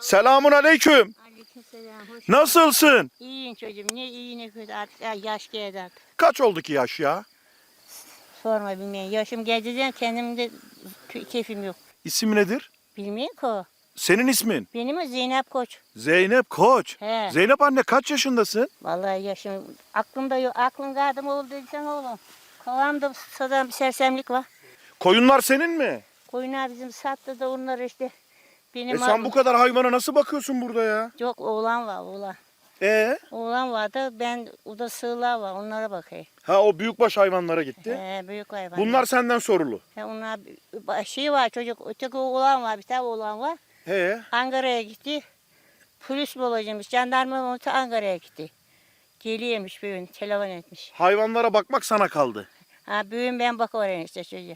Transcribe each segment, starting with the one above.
Selamun aleyküm. Aleykümselam. Hoş Nasılsın? İyiyim çocuğum. Ne iyi ne kötü artık ya yaş geldi artık. Kaç oldu ki yaş ya? Sorma bilmeyin. Yaşım geldiğinden kendimde kö- keyfim yok. İsim nedir? Bilmiyorum ki o. Senin ismin? Benim o Zeynep Koç. Zeynep Koç. He. Zeynep anne kaç yaşındasın? Vallahi yaşım aklımda yok. Aklın gardım oldu dediysen oğlum. Kafamda sadan bir sersemlik var. Koyunlar senin mi? Koyunlar bizim sattı da onları işte. Benim E sen bu kadar hayvana nasıl bakıyorsun burada ya? Yok oğlan var oğlan. E Oğlan vardı ben o da sığırlar var onlara bakayım. ha o büyükbaş hayvanlara gitti. He, büyük hayvan. Bunlar senden sorulu. He, onlar şey var çocuk öteki oğlan var bir tane oğlan var. He. Ankara'ya gitti. Polis mi olacakmış? Jandarma mı olsa Ankara'ya gitti. Geliyormuş büyüğün. Telefon etmiş. Hayvanlara bakmak sana kaldı. Ha büyüğün ben bakıvereyim işte çocuğa.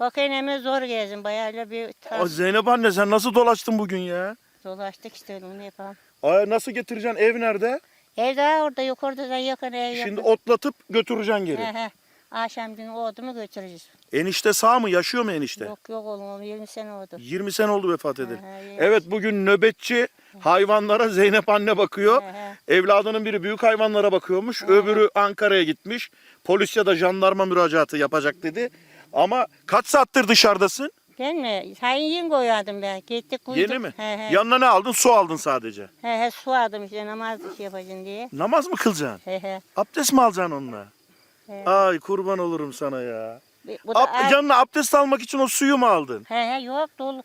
Bakayım hemen zor gezdim. Bayağı bir Aa, tarz Zeynep anne sen nasıl dolaştın bugün ya? dolaştık işte onu yapalım. Aa, nasıl getireceksin ev nerede? Ev daha orada yukarıda da yakın ev yakın. Şimdi otlatıp götüreceksin geri. He he. Akşam günü oldu mu götüreceğiz. Enişte sağ mı? Yaşıyor mu enişte? Yok yok oğlum oğlum 20 sene oldu. 20 sene oldu vefat edeli. Evet bugün nöbetçi hayvanlara Zeynep anne bakıyor. Evladının biri büyük hayvanlara bakıyormuş. Öbürü Ankara'ya gitmiş. Polis ya da jandarma müracaatı yapacak dedi. Ama kaç saattir dışarıdasın? Ben mi? Hayır yeni koyardım ben. Gittik koyduk. Yeni mi? He he. Yanına ne aldın? Su aldın sadece. He he su aldım işte namaz işi yapacaksın diye. Namaz mı kılacaksın? He he. Abdest mi alacaksın onunla? he. Ay kurban olurum sana ya. Bu da Ab- yanına abdest almak için o suyu mu aldın? He he yok dolu.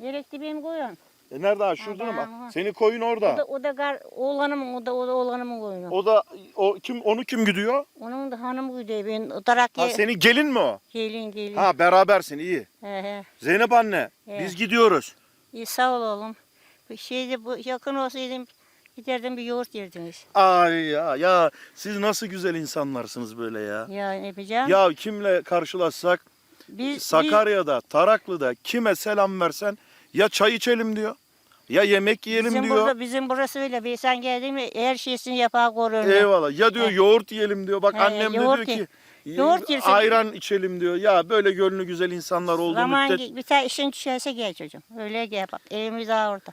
Gerekli benim koyun. E nerede ha? Şurada Ha, mı? ha. Senin koyun O da, orada. o da gar, oğlanımın, o da, o da oğlanımın koyunu. O da o kim onu kim gidiyor? Onun da hanımı gidiyor. Ben o Ha ye, senin gelin mi o? gelin gelin. Ha berabersin iyi. He he. Zeynep anne Evet. biz gidiyoruz. İyi sağ ol oğlum. Bir şeyde bu yakın olsaydım giderdim bir yoğurt yerdiniz. Ay ya ya siz nasıl güzel insanlarsınız böyle ya. Ya ne yapacağım? Ya kimle karşılaşsak biz, Sakarya'da, Taraklı'da kime selam versen ya çay içelim diyor. Ya yemek yiyelim bizim diyor. Burada, bizim burası öyle. Bir sen geldin mi her şeysini yapar korun. Eyvallah. Ya diyor He. yoğurt yiyelim diyor. Bak He, annem de yoğurt diyor ye- ki yoğurt yersin. ayran içelim diyor. Ya böyle gönlü güzel insanlar olduğu Zaman müddet ge- bir tane işin düşerse gel çocuğum. Öyle gel bak. Evimiz daha orada.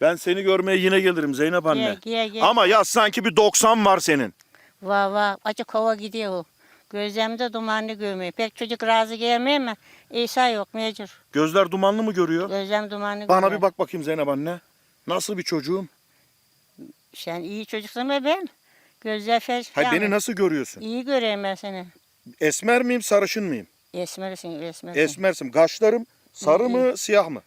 ben seni görmeye yine gelirim Zeynep anne. Gel gel gel. Ama ya sanki bir 90 var senin. Vah vah açık kova gidiyor o. Gözlemde dumanlı görmüyor. Pek çocuk razı gelmiyor ama İsa yok mecbur. Gözler dumanlı mı görüyor? Gözlem dumanlı Bana görüyor. bir bak bakayım Zeynep anne. Nasıl bir çocuğum? Sen iyi çocuksun be ben. Gözler fer. Hay yani beni nasıl görüyorsun? İyi göreyim ben seni. Esmer miyim, sarışın mıyım? Esmersin esmersin. Esmersim. Kaşlarım sarı mı, siyah mı?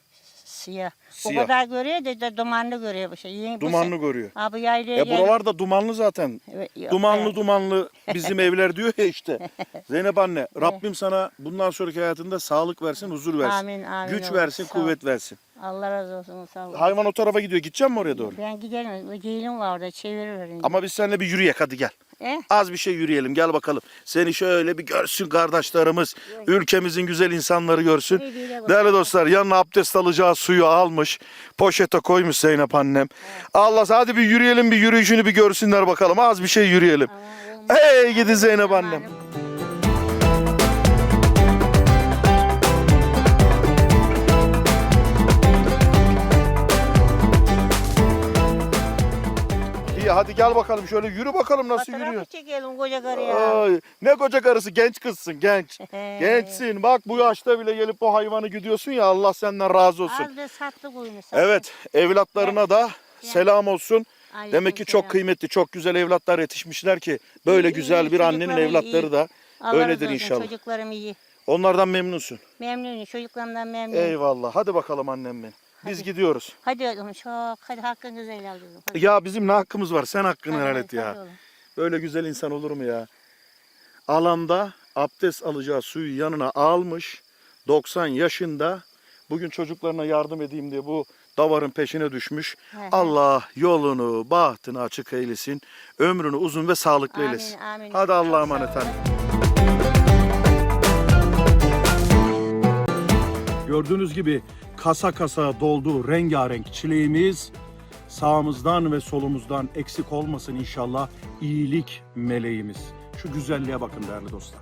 Siyah. Siyah. O kadar görüyor da, da dumanlı görüyor. Bu şey. Yeni, Dumanlı görüyor. Ha bu yaylaya E buralar da dumanlı zaten. Yok, Dumanlı dumanlı bizim evler diyor ya işte. Zeynep anne Rabbim sana bundan sonraki hayatında sağlık versin, huzur versin. Amin amin. Güç oğlum, versin, sağ ol. kuvvet versin. Allah razı olsun sağ ol. Hayvan o tarafa gidiyor. Gideceğim mi oraya doğru? Ben giderim. Gelin var orada çeviriverin. Ama biz seninle bir yürüyek hadi gel. E? Az bir şey yürüyelim gel bakalım. Seni şöyle bir görsün kardeşlerimiz. Ülkemizin güzel insanları görsün. Değerli dostlar yanına abdest alacağı suyu almış. Poşete koymuş Zeynep annem. Allah hadi bir yürüyelim bir yürüyüşünü bir görsünler bakalım. Az bir şey yürüyelim. Hey gidi Zeynep annem. İyi hadi gel bakalım şöyle yürü bakalım nasıl Fotoğrafı yürüyor. çekelim koca karı ya. Ay, ne koca karısı genç kızsın genç. Gençsin bak bu yaşta bile gelip bu hayvanı gidiyorsun ya Allah senden razı olsun. Az da sattı koyunu. sattı. Evet evlatlarına da selam olsun. Aleyküm Demek ki çok selam. kıymetli çok güzel evlatlar yetişmişler ki böyle İyi, güzel iyi, bir annenin çocuklarım evlatları iyi. da Allah razı öyledir olsun, inşallah. Çocuklarım iyi. Onlardan memnunsun. Memnunum. Çocuklarımdan memnunum. Eyvallah hadi bakalım annem benim. Biz Hadi. gidiyoruz. Hadi oğlum çok. Hadi hakkınızı helal edin. Hadi. Ya bizim ne hakkımız var sen hakkını Hadi, helal hadi, et ya. hadi oğlum. Böyle güzel insan olur mu ya? Alanda abdest alacağı suyu yanına almış. 90 yaşında. Bugün çocuklarına yardım edeyim diye bu davarın peşine düşmüş. Hı hı. Allah yolunu, bahtını açık eylesin. Ömrünü uzun ve sağlıklı Amin, eylesin. amin. Hadi Allah'a emanet. Gördüğünüz gibi kasa kasa doldu rengarenk çileğimiz. Sağımızdan ve solumuzdan eksik olmasın inşallah iyilik meleğimiz. Şu güzelliğe bakın değerli dostlar.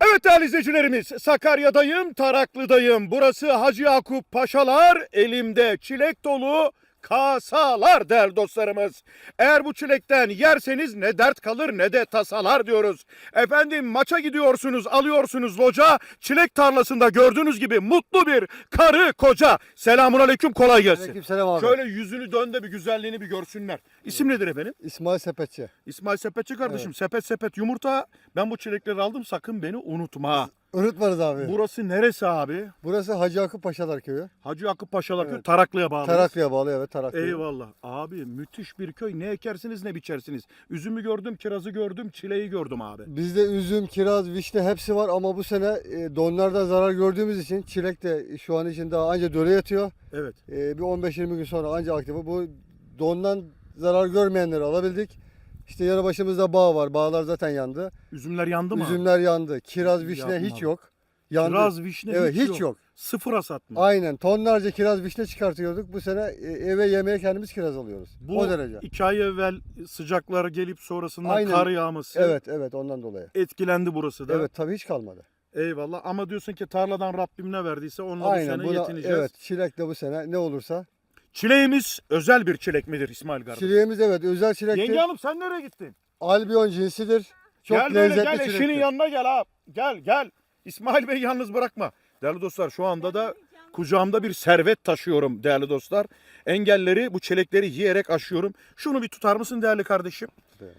Evet değerli izleyicilerimiz Sakarya'dayım, Taraklı'dayım. Burası Hacı Yakup Paşalar, elimde çilek dolu kasalar değerli dostlarımız. Eğer bu çilekten yerseniz ne dert kalır ne de tasalar diyoruz. Efendim maça gidiyorsunuz, alıyorsunuz loca. Çilek tarlasında gördüğünüz gibi mutlu bir karı koca. Selamun aleyküm kolay gelsin. Aleykümselam abi. Şöyle yüzünü dön de bir güzelliğini bir görsünler. İsim nedir efendim? İsmail Sepetçi. İsmail Sepetçi kardeşim. Sepet sepet yumurta. Ben bu çilekleri aldım sakın beni unutma. Unutmarız abi. Burası neresi abi? Burası Hacı Yakup Paşalar Köyü. Hacı Yakup Paşalar Köyü Evet. Taraklı'ya bağlı. Taraklı'ya bağlı evet Taraklı. Eyvallah. Abi müthiş bir köy. Ne ekersiniz ne biçersiniz. Üzümü gördüm, kirazı gördüm, çileği gördüm abi. Bizde üzüm, kiraz, vişne hepsi var ama bu sene e, donlardan zarar gördüğümüz için çilek de şu an için daha anca döle yatıyor. Evet. E, bir 15-20 gün sonra anca aktif. Bu dondan zarar görmeyenleri alabildik. İşte yanı başımızda bağ var. Bağlar zaten yandı. Üzümler yandı mı? Üzümler yandı. Kiraz, vişne hiç yok. Yandı. Kiraz, vişne evet hiç, hiç yok. Sıfır hasat mı? Aynen tonlarca kiraz, vişne çıkartıyorduk. Bu sene e, eve yemeğe kendimiz kiraz alıyoruz. Bu o derece. iki ay evvel sıcaklar gelip sonrasında Aynen. kar yağması Evet evet ondan dolayı. etkilendi burası da. Evet tabii hiç kalmadı. Eyvallah ama diyorsun ki tarladan Rabbim ne verdiyse onunla bu sene buna yetineceğiz. evet çilek de bu sene ne olursa. Çileğimiz özel bir çilek midir İsmail kardeş? Çileğimiz evet özel çilektir. Yenge hanım sen nereye gittin? Albion cinsidir. Çok gel böyle lezzetli gel çilektir. eşinin yanına gel abi. Gel gel. İsmail Bey yalnız bırakma. Değerli dostlar şu anda da kucağımda bir servet taşıyorum değerli dostlar. Engelleri bu çilekleri yiyerek aşıyorum. Şunu bir tutar mısın değerli kardeşim?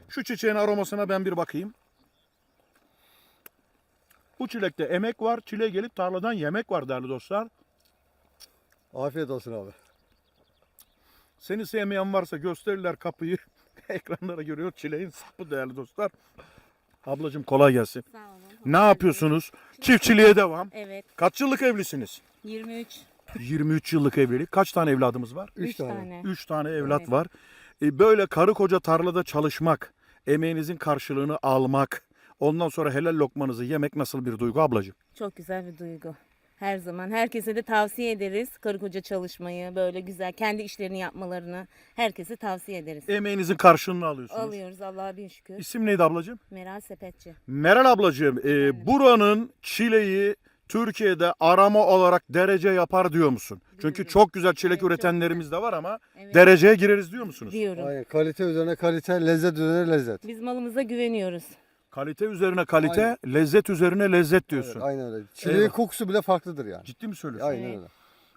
Şu çiçeğin aromasına ben bir bakayım. Bu çilekte emek var. Çileğe gelip tarladan yemek var değerli dostlar. Afiyet olsun abi. Seni sevmeyen varsa gösterirler kapıyı. Ekranlara görüyor çileğin sapı değerli dostlar. Ablacığım kolay gelsin. Sağ olun. Ne yapıyorsunuz? Çiftçiliğe devam. Evet. Kaç yıllık evlisiniz? 23. 23 yıllık evlilik. Kaç tane evladımız var? Üç, Üç tane. tane. 3 tane evlat Evet. var. E, böyle karı koca tarlada çalışmak, emeğinizin karşılığını almak, ondan sonra helal lokmanızı yemek nasıl bir duygu ablacığım? Çok güzel bir duygu. Her zaman herkese de tavsiye ederiz. Karı koca çalışmayı, böyle güzel kendi işlerini yapmalarını herkese tavsiye ederiz. Emeğinizin karşılığını alıyorsunuz. Alıyoruz Allah'a bin şükür. İsim neydi ablacığım? Meral Sepetçi. Meral ablacığım, e, buranın çileği Türkiye'de arama olarak derece yapar diyor musun? Çünkü Diyorum. çok güzel çilek Evet, çok üretenlerimiz de var ama Evet. dereceye gireriz diyor musunuz? Diyorum. Aynen kalite üzerine kalite, lezzet üzerine lezzet. Biz malımıza güveniyoruz. Kalite üzerine kalite, lezzet üzerine lezzet diyorsun. Evet, aynen öyle. Çileğin Eyvallah. kokusu bile farklıdır yani. Ciddi mi söylüyorsun? Aynen öyle.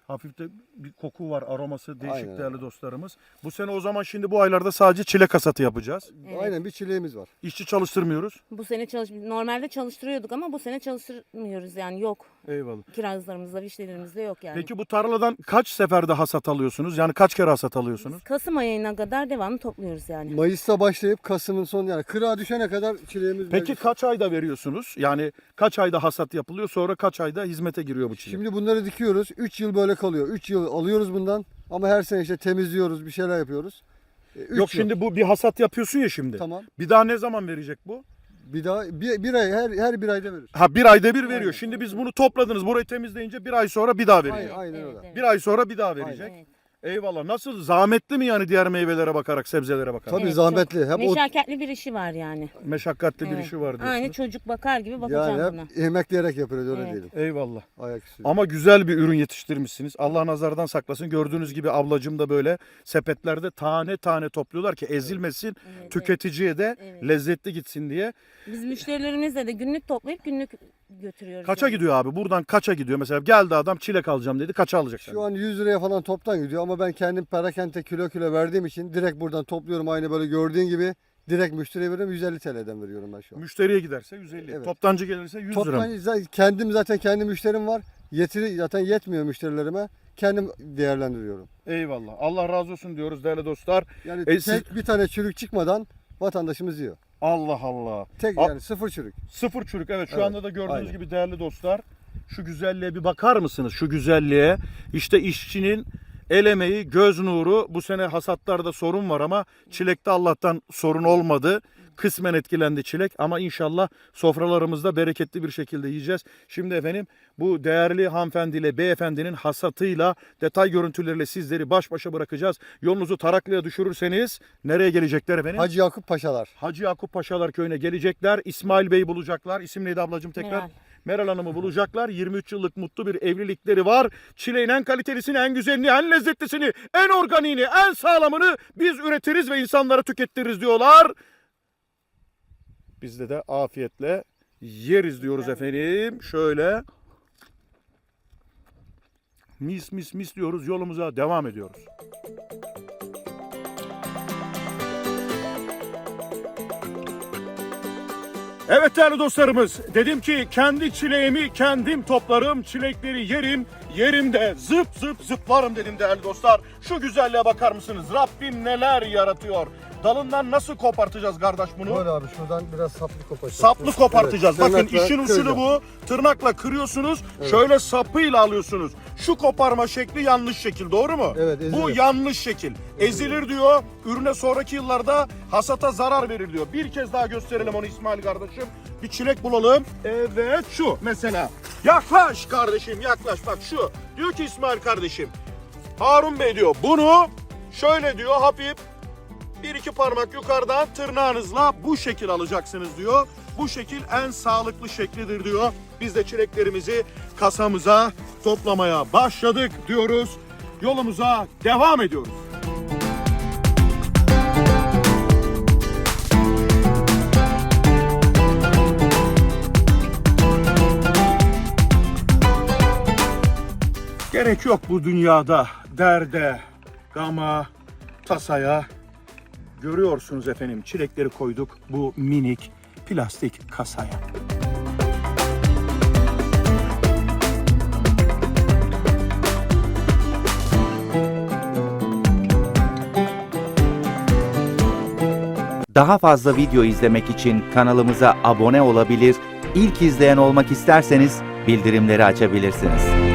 Hafif de bir koku var, aroması değişik Aynen. değerli dostlarımız. Bu sene o zaman şimdi bu aylarda sadece çilek hasatı yapacağız. Evet. Aynen bir çileğimiz var. İşçi çalıştırmıyoruz. Bu sene çalış normalde çalıştırıyorduk ama bu sene çalıştırmıyoruz yani yok. Eyvallah. Kirazlarımızda, vişnelerimizde yok yani. Peki bu tarladan kaç seferde hasat alıyorsunuz? Yani kaç kere hasat alıyorsunuz? Kasım ayına kadar devamlı topluyoruz yani. Mayıs'ta başlayıp Kasım'ın son yani kırağa düşene kadar çileğimiz Peki mevcut. kaç ayda veriyorsunuz? Yani kaç ayda hasat yapılıyor sonra kaç ayda hizmete giriyor bu çilek? Şimdi bunları dikiyoruz. 3 yıl böyle kalıyor. 3 yıl alıyoruz bundan ama her sene işte temizliyoruz, bir şeyler yapıyoruz. E, üç Yok yıl. şimdi bu bir hasat yapıyorsun ya şimdi. Tamam. Bir daha ne zaman verecek bu? Bir daha bir, bir ay her her bir ayda verir. Ha bir ayda bir veriyor. Aynen. Şimdi biz bunu topladınız burayı temizleyince bir ay sonra bir daha veriyor. Aynen, aynen öyle. Bir ay sonra bir daha verecek. Evet. Eyvallah. Nasıl zahmetli mi yani diğer meyvelere bakarak, sebzelere bakarak? Tabii Evet, zahmetli. Hep o Meşakkatli bir işi var yani. Meşakkatli bir Evet. işi var diyorsunuz. Aynı çocuk bakar gibi bakacağım yani buna. hep emekleyerek yapıyoruz öyle Evet. diyelim. Eyvallah. Ayaküstü. Ama güzel bir ürün yetiştirmişsiniz. Allah nazardan saklasın. Gördüğünüz gibi ablacım da böyle sepetlerde tane tane topluyorlar ki ezilmesin. Evet, Tüketiciye de Evet. lezzetli gitsin diye. Biz müşterilerimizle de günlük toplayıp günlük götürüyoruz. Kaça yani. gidiyor abi? Buradan kaça gidiyor? Mesela geldi adam çilek alacağım dedi. Kaça alacak? Şu an 100 liraya falan toptan gidiyor ama ben kendim perakende kilo kilo verdiğim için direkt buradan topluyorum aynı böyle gördüğün gibi. Direkt müşteriye veriyorum 150 TL'den veriyorum ben şu an. Müşteriye giderse 150. Evet. Toptancı gelirse 100 lira. Toptan zaten kendim zaten kendi müşterim var. Yetiri zaten yetmiyor müşterilerime. Kendim değerlendiriyorum. Eyvallah. Allah razı olsun diyoruz değerli dostlar. Yani E, tek siz- bir tane çürük çıkmadan vatandaşımız yiyor. Allah Allah. Tek yani sıfır çürük. Sıfır çürük evet şu Evet, anda da gördüğünüz aynen. gibi değerli dostlar. Şu güzelliğe bir bakar mısınız? Şu güzelliğe. İşte işçinin el emeği, göz nuru. Bu sene hasatlarda sorun var ama çilekte Allah'tan sorun olmadı. Kısmen etkilendi çilek ama inşallah sofralarımızda bereketli bir şekilde yiyeceğiz. Şimdi efendim bu değerli hanımefendiyle beyefendinin hasatıyla detay görüntüleriyle sizleri baş başa bırakacağız. Yolunuzu Taraklı'ya düşürürseniz nereye gelecekler efendim? Hacı Yakup Paşalar. Hacı Yakup Paşalar köyüne gelecekler. İsmail Bey bulacaklar. İsim neydi ablacığım tekrar? Meral. Meral Hanım'ı bulacaklar. 23 yıllık mutlu bir evlilikleri var. Çileğin en kalitelisini, en güzelini, en lezzetlisini, en organiğini, en sağlamını biz üretiriz ve insanlara tükettiririz diyorlar. Bizde de afiyetle yeriz diyoruz efendim. Şöyle mis mis mis diyoruz yolumuza devam ediyoruz. Evet değerli dostlarımız dedim ki kendi çileğimi kendim toplarım çilekleri yerim yerim de zıp zıp zıplarım dedim değerli dostlar. Şu güzelliğe bakar mısınız Rabbim neler yaratıyor. Dalından nasıl kopartacağız kardeş bunu? Böyle abi şuradan biraz saplı kopacak. Saplı kopartacağız. Evet, Bakın işin usulü bu. Tırnakla kırıyorsunuz. Şöyle sapıyla alıyorsunuz. Şu koparma şekli yanlış şekil. Doğru mu? Evet, Bu ezilir. yanlış şekil. Ezilir diyor. Ürüne sonraki yıllarda hasata zarar verir diyor. Bir kez daha gösterelim onu İsmail kardeşim. Bir çilek bulalım. Evet şu mesela. Yaklaş kardeşim yaklaş. Bak şu. Diyor ki İsmail kardeşim. Harun Bey diyor bunu şöyle diyor hafif bir iki parmak yukarıdan tırnağınızla bu şekil alacaksınız diyor. Bu şekil en sağlıklı şeklidir diyor. Biz de çileklerimizi kasamıza toplamaya başladık diyoruz. Yolumuza devam ediyoruz. Gerek yok bu dünyada derde, gama, tasaya. Görüyorsunuz efendim çilekleri koyduk bu minik plastik kasaya. Daha fazla video izlemek için kanalımıza abone olabilir, ilk izleyen olmak isterseniz bildirimleri açabilirsiniz.